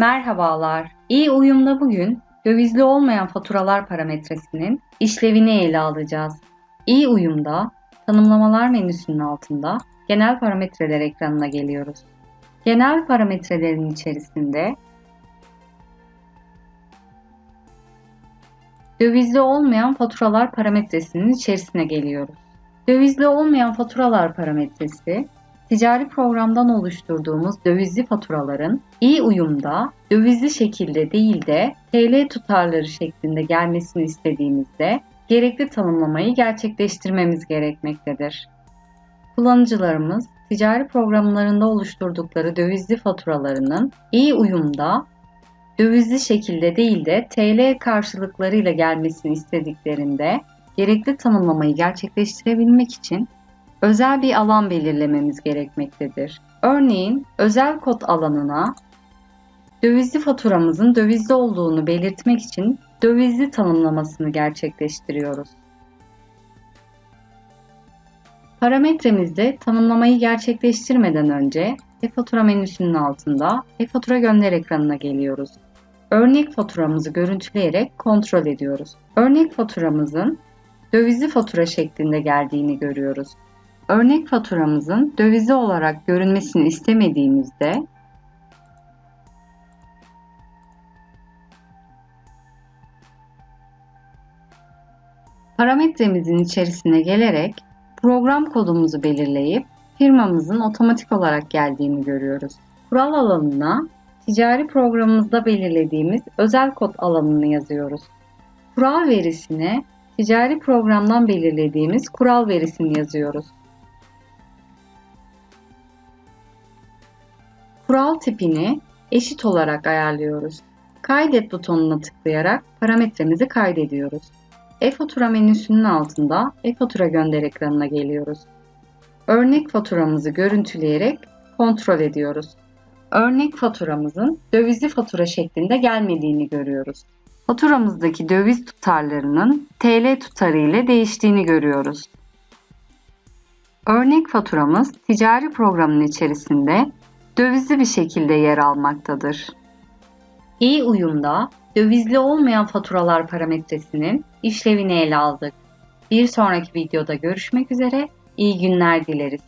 Merhabalar. İyi uyumda bugün dövizli olmayan faturalar parametresinin işlevini ele alacağız. İyi uyumda tanımlamalar menüsünün altında genel parametreler ekranına geliyoruz. Genel parametrelerin içerisinde dövizli olmayan faturalar parametresinin içerisine geliyoruz. Dövizli olmayan faturalar parametresi ticari programdan oluşturduğumuz dövizli faturaların iyi uyumda dövizli şekilde değil de TL tutarları şeklinde gelmesini istediğimizde gerekli tanımlamayı gerçekleştirmemiz gerekmektedir. Kullanıcılarımız ticari programlarında oluşturdukları dövizli faturalarının iyi uyumda dövizli şekilde değil de TL karşılıklarıyla gelmesini istediklerinde gerekli tanımlamayı gerçekleştirebilmek için özel bir alan belirlememiz gerekmektedir. Örneğin özel kod alanına dövizli faturamızın dövizli olduğunu belirtmek için dövizli tanımlamasını gerçekleştiriyoruz. Parametremizde tanımlamayı gerçekleştirmeden önce e-fatura menüsünün altında e-fatura gönder ekranına geliyoruz. Örnek faturamızı görüntüleyerek kontrol ediyoruz. Örnek faturamızın dövizli fatura şeklinde geldiğini görüyoruz. Örnek faturamızın dövizli olarak görünmesini istemediğimizde parametremizin içerisine gelerek program kodumuzu belirleyip firmamızın otomatik olarak geldiğini görüyoruz. Kural alanına ticari programımızda belirlediğimiz özel kod alanını yazıyoruz. Kural verisine ticari programdan belirlediğimiz kural verisini yazıyoruz. Kural tipini eşit olarak ayarlıyoruz. Kaydet butonuna tıklayarak parametremizi kaydediyoruz. E-fatura menüsünün altında e-fatura gönder ekranına geliyoruz. Örnek faturamızı görüntüleyerek kontrol ediyoruz. Örnek faturamızın dövizli fatura şeklinde gelmediğini görüyoruz. Faturamızdaki döviz tutarlarının TL tutarı ile değiştiğini görüyoruz. Örnek faturamız ticari programın içerisinde dövizli bir şekilde yer almaktadır. İyi uyumda dövizli olmayan faturalar parametresinin işlevini ele aldık. Bir sonraki videoda görüşmek üzere, iyi günler dileriz.